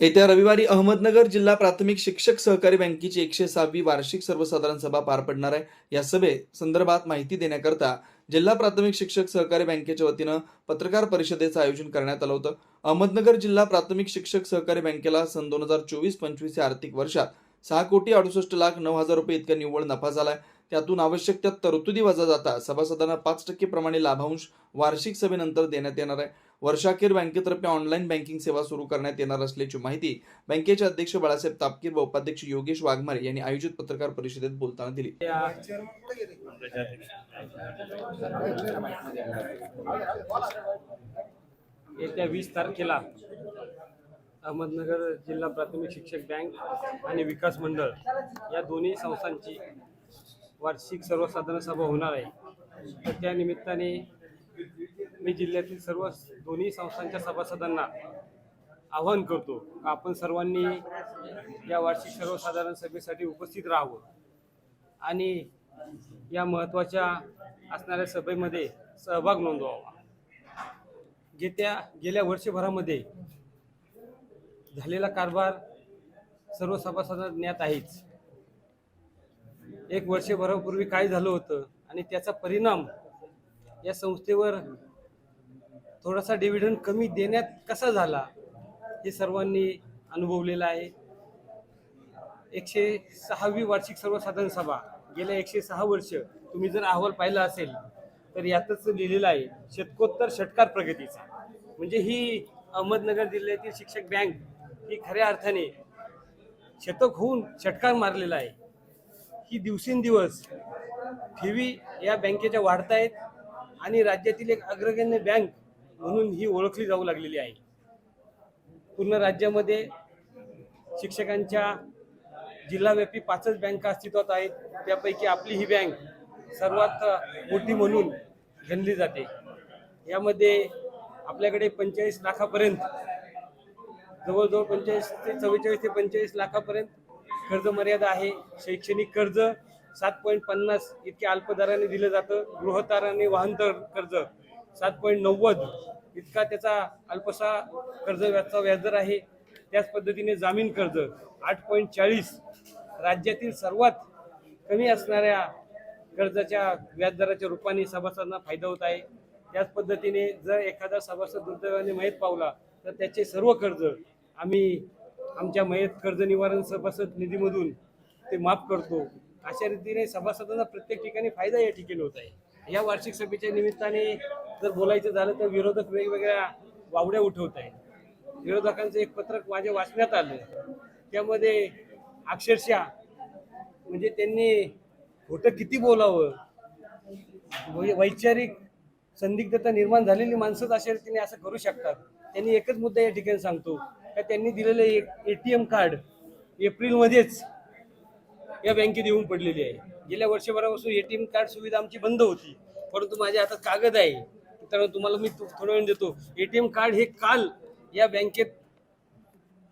येत्या रविवारी अहमदनगर जिल्हा प्राथमिक शिक्षक सहकारी बँकेची एकशे सहावी वार्षिक सर्वसाधारण सभा पार पडणार आहे. या सभे संदर्भात माहिती देण्याकरता जिल्हा प्राथमिक शिक्षक सहकारी बँकेच्या वतीनं पत्रकार परिषदेचं आयोजन करण्यात आलं होतं. अहमदनगर जिल्हा प्राथमिक शिक्षक सहकारी बँकेला सन दोन हजार चोवीस पंचवीस या आर्थिक वर्षात सहा कोटी अडुसष्ट लाख नऊ हजार रुपये इतका निव्वळ नफा झाला आहे त्यातून आवश्यक त्या तरतुदी वजा जाता. सभासदांना पाच टक्के प्रमाणे लाभांश वार्षिक सभेनंतर देण्यात येणार आहे. वर्षाखेर बँकेतर्फे ऑनलाईन बँकिंग सेवा सुरू करण्यात येणार असल्याची माहिती बँकेचे अध्यक्ष बाळासाहेब तापकीर व उपाध्यक्ष योगेश वाघमारे यांनी आयोजित पत्रकार परिषदेत बोलताना दिली. येत्या वीस तारखेला अहमदनगर जिल्हा प्राथमिक शिक्षक बँक आणि विकास मंडळ या दोन्ही संस्थांची वार्षिक सर्वसाधारण सभा होणार आहे. तर त्या निमित्ताने मी जिल्ह्यातील सर्व दोन्ही संस्थांच्या सभासदांना आवाहन करतो आपण सर्वांनी या वार्षिक सर्वसाधारण सभेसाठी उपस्थित राहावं. आणि या महत्त्वाच्या असणाऱ्या सभेमध्ये सहभाग नोंदवावा. गेत्या गेल्या वर्षभरामध्ये झालेला कारभार सर्व सभासदांना ज्ञात आहेच. एक वर्षभरापूर्वी काय झालं होतं आणि त्याचा परिणाम या संस्थेवर थोडासा डिव्हिडंड कमी देण्यात कसा झाला हे सर्वांनी अनुभवलेलं आहे. एकशे सहावी वार्षिक सर्वसाधारण सभा गेल्या एकशे सहा वर्ष तुम्ही जर अहवाल पाहिला असेल तर यातच लिहिलेलं आहे शतकोत्तर षटकार प्रगतीचा. म्हणजे ही अहमदनगर जिल्ह्यातील शिक्षक बँक ही खऱ्या अर्थाने शतक होऊन षटकार मारलेला आहे. ही दिवसेंदिवस ठेवी या बँकेच्या वाढत आहेत आणि राज्यातील एक अग्रगण्य बँक म्हणून ही ओळखली जाऊ लागलेली आहे. पूर्ण राज्यामध्ये शिक्षकांच्या जिल्हाव्यापी पाचच बँका अस्तित्वात आहेत. त्यापैकी आपली ही बँक सर्वात मोठी म्हणून गणली जाते. यामध्ये आपल्याकडे पंचेचाळीस लाखापर्यंत जवळजवळ पंचेचाळीस ते चव्वेचाळीस ते पंचेचाळीस लाखापर्यंत कर्ज मर्यादा आहे. शैक्षणिक कर्ज सात पॉईंट पन्नास इतक्या अल्प दराने दिलं जातं. गृहताराने वाहनतर कर्ज सात पॉईंट नव्वद इतका त्याचा अल्पसा कर्ज व्याजचा व्याजदर आहे. त्याच पद्धतीने जामीन कर्ज आठ पॉईंट चाळीस राज्यातील सर्वात कमी असणाऱ्या कर्जाच्या व्याजदराच्या रूपाने सभासदांना फायदा होत आहे. त्याच पद्धतीने जर एखादा सभासद दुर्दैवाने मयत पावला तर त्याचे सर्व कर्ज आम्ही आमच्या मयत कर्ज निवारण सभासद निधीमधून ते माफ करतो. अशा रीतीने सभासदांना प्रत्येक ठिकाणी फायदा या ठिकाणी होत आहे. या वार्षिक सभेच्या निमित्ताने जर बोलायचं झालं तर विरोधक वेगवेगळ्या वावड्या उठवत आहेत. विरोधकांचं एक पत्रक माझ्या वाचण्यात आलं. त्यामध्ये अक्षरशः म्हणजे त्यांनी खोटं किती बोलावं? वैचारिक संदिग्धता निर्माण झालेली माणसंच अशा रीतीने असं करू शकतात. त्यांनी एकच मुद्दा या ठिकाणी सांगतो. का त्यांनी दिलेलं एक एटीएम कार्ड एप्रिलमध्येच या बँकेत येऊन पडलेली आहे. गेल्या वर्षभरापासून एटीएम कार्ड सुविधा आमची बंद होती. परंतु माझ्या हातात कागद आहे. तर तुम्हाला मी थोडा वेळ देतो. एटीएम कार्ड हे काल या बँकेत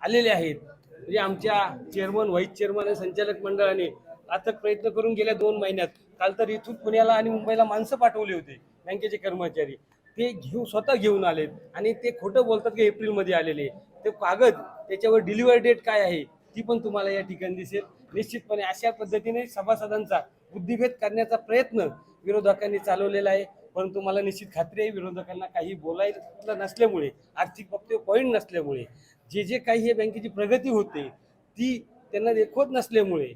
आलेले आहेत. म्हणजे आमच्या चेअरमन व्हाईस चेअरमन आणि संचालक मंडळाने अथक प्रयत्न करून गेल्या दोन महिन्यात काल तर इथून पुण्याला आणि मुंबईला माणसं पाठवले होते. बँकेचे कर्मचारी. ते घेऊ स्वतः घेऊन आलेत. आणि ते खोटं बोलतात की एप्रिलमध्ये आलेले. ते कागद त्याच्यावर डिलिव्हरी डेट काय आहे ती पण तुम्हाला या ठिकाणी दिसेल. निश्चितपणे अशा पद्धतीने सभासदांचा बुद्धिभेद करण्याचा प्रयत्न विरोधकांनी चालवलेला आहे. परंतु मला निश्चित खात्री आहे विरोधकांना काही बोलायला नसल्यामुळे आर्थिक बाबतीत पॉईंट नसल्यामुळे जे जे काही हे बँकेची प्रगती होते ती त्यांना देखवत नसल्यामुळे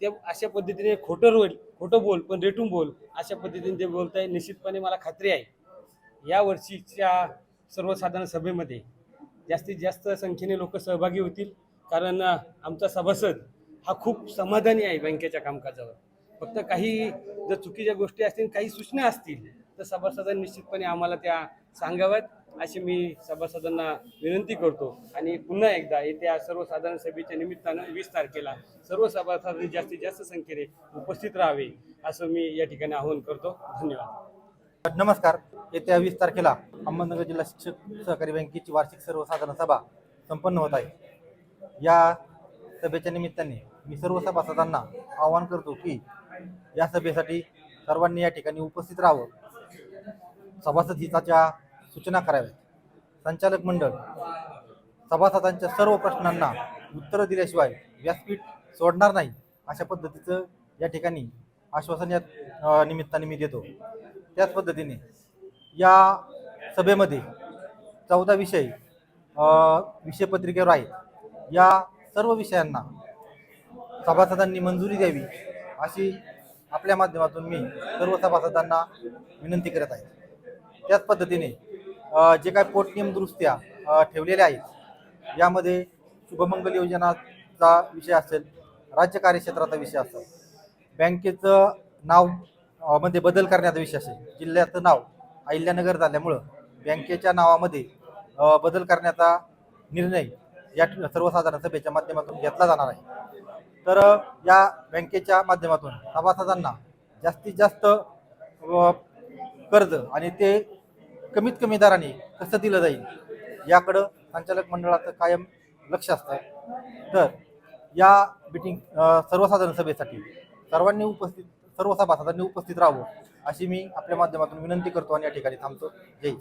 ते अशा पद्धतीने खोटं रोल खोटं बोल पण रेटून बोल अशा पद्धतीने ते बोलत आहे निश्चितपणे मला खात्री आहे. या वर्षीच्या सर्वसाधारण सभेमध्ये जास्तीत जास्त संख्येने लोक सहभागी होतील कारण आमचा सभासद हा खूप समाधानी आहे बँकेच्या कामकाजावर. फक्त काही जर चुकीच्या गोष्टी असतील काही सूचना असतील तर सभासदांनी निश्चितपणे आम्हाला त्या सांगाव्यात. अशी मी सभासदांना विनंती करतो. आणि पुन्हा एकदा येत्या सर्वसाधारण सभेच्या निमित्तानं वीस तारखेला सर्व सभासदांनी जास्तीत जास्त संख्येने उपस्थित राहावे असं मी या ठिकाणी आवाहन करतो. धन्यवाद. नमस्कार. येत्या वीस तारखेला अहमदनगर जिल्हा शिक्षक सहकारी बँकेची वार्षिक सर्वसाधारण सभा संपन्न होत आहे. या सभेच्या निमित्ताने मी सर्व सभासदांना आवाहन करतो की या सभेसाठी सर्वांनी या ठिकाणी उपस्थित राहावं. सभासद हिताच्या सूचना कराव्यात. संचालक मंडळ सभासदांच्या सर्व प्रश्नांना उत्तरं दिल्याशिवाय व्यासपीठ सोडणार नाही अशा पद्धतीचं या ठिकाणी आश्वासन या निमित्ताने मी देतो. त्याच पद्धतीने या सभेमध्ये चौदा विषय विषयपत्रिकेवर आहेत. या सर्व विषयांना सभासदांनी मंजुरी द्यावी अशी आपल्या माध्यमातून मी सर्व सभासदांना विनंती करत आहे. त्याच पद्धतीने जे काय पोटनियम दुरुस्त्या ठेवलेल्या आहेत यामध्ये शुभमंगल योजनाचा विषय असेल राज्य कार्यक्षेत्राचा विषय असेल बँकेचं नाव मध्ये बदल करण्याचा विषय असेल. जिल्ह्याचं नाव अहिल्यानगर झाल्यामुळं बँकेच्या नावामध्ये बदल करण्याचा निर्णय या ठ- सर्वसाधारण सभेच्या माध्यमातून घेतला जाणार आहे. तर या बँकेच्या माध्यमातून सभासदांना जास्तीत जास्त कर्ज आणि ते कमीत कमी दराने कसं दिलं जाईल याकडं संचालक मंडळाचं कायम लक्ष असतं. तर या मिटिंग सर्वसाधारण सभेसाठी सर्वांनी उपस्थित सर्व सभासदांनी उपस्थित राहावं अशी मी आपल्या माध्यमातून विनंती करतो आणि या ठिकाणी थांबतो. जय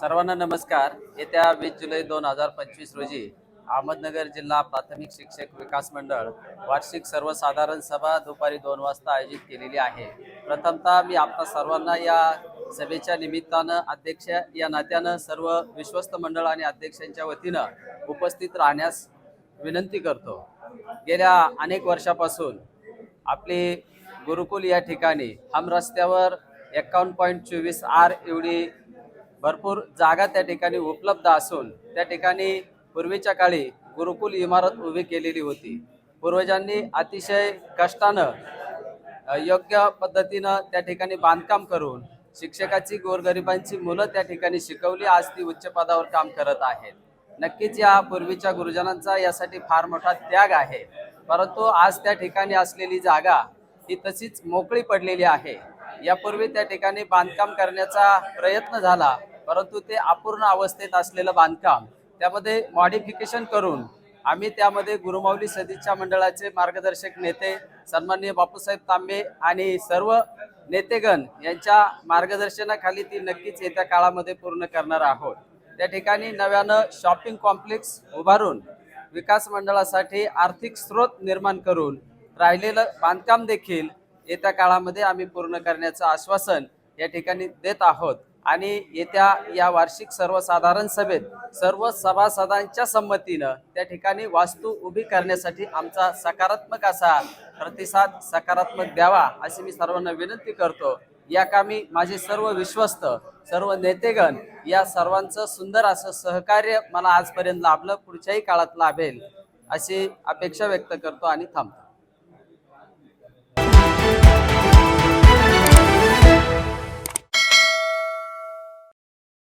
सर्वांना नमस्कार. येत्या वीस जुलै दोन हजार पंचवीस रोजी अहमदनगर जिल्हा प्राथमिक शिक्षक विकास मंडळ वार्षिक सर्वसाधारण सभा दुपारी दोन वाजता आयोजित केलेली आहे. प्रथमतः मी आपल्या सर्वांना या सभेच्या निमित्तानं अध्यक्ष या नात्यानं सर्व विश्वस्त मंडळ आणि अध्यक्षांच्या वतीनं उपस्थित राहण्यास विनंती करतो. गेल्या अनेक वर्षापासून आपली गुरुकुल या ठिकाणी. हम रस्त्यावर एकावन्न पॉईंट चोवीस आर एवढी भरपूर जागा त्या ठिकाणी उपलब्ध असून त्या ठिकाणी पूर्वीच्या काळी गुरुकुल इमारत उभी केलेली होती. पूर्वजांनी अतिशय कष्टानं योग्य पद्धतीनं त्या ठिकाणी बांधकाम करून शिक्षकाची गोरगरिबांची मुलं त्या ठिकाणी शिकवली. आज ती उच्च पदावर काम करत आहेत. नक्कीच या पूर्वीच्या गुरुजनांचा यासाठी फार मोठा त्याग आहे. परंतु आज त्या ठिकाणी असलेली जागा ती तशीच मोकळी पडलेली आहे. यापूर्वी त्या ठिकाणी बांधकाम करण्याचा प्रयत्न झाला परंतु ते अपूर्ण अवस्थेत असलेलं बांधकाम त्यामध्ये मॉडिफिकेशन करून आम्ही त्यामध्ये गुरुमाऊली सदिच्छा मंडळाचे मार्गदर्शक नेते सन्माननीय बापूसाहेब तांबे आणि सर्व नेतेगण यांच्या मार्गदर्शनाखाली ती नक्कीच येत्या काळामध्ये पूर्ण करणार आहोत. त्या ठिकाणी नव्यानं शॉपिंग कॉम्प्लेक्स उभारून विकास मंडळासाठी आर्थिक स्रोत निर्माण करून राहिलेलं बांधकाम देखील येत्या काळामध्ये आम्ही पूर्ण करण्याचं आश्वासन या ठिकाणी देत आहोत. आणि येत्या या वार्षिक सर्वसाधारण सभेत सर्व सभासदांच्या संमतीनं त्या ठिकाणी वास्तू उभी करण्यासाठी आमचा सकारात्मक असा प्रतिसाद सकारात्मक द्यावा अशी मी सर्वांना विनंती करतो. या कामी माझे सर्व विश्वस्त सर्व नेतेगण या सर्वांचं सुंदर असं सहकार्य मला आजपर्यंत लाभलं पुढच्याही काळात लाभेल अशी अपेक्षा व्यक्त करतो आणि थांबतो.